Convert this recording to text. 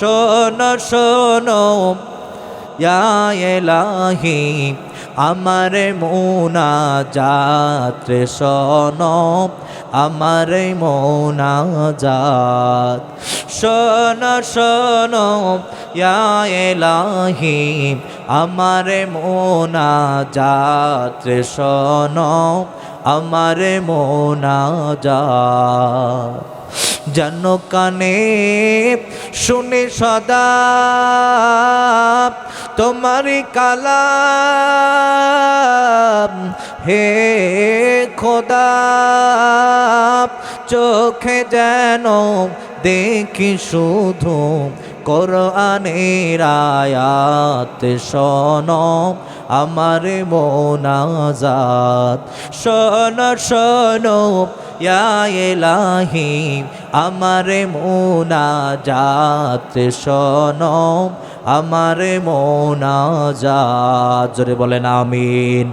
শোনো শোনো এলাহি, আমার মোনা যাত্রে শোনো, আমার মোনা জাত শোনো শোনো এলাহি, আমার মোনা যাত্রে শোনো, আমার মোনা জাত যেন কানে শুনে সদা তোমার কালাম। হে খোদা, চোখে যেন দেখি শুধু কোরআনের আয়াত শোনো, আমার মোনাজাত শোনো শোনো এলাহি আমার মোনাজাত আমারে মোনা যা জোরে বলেন আমিন।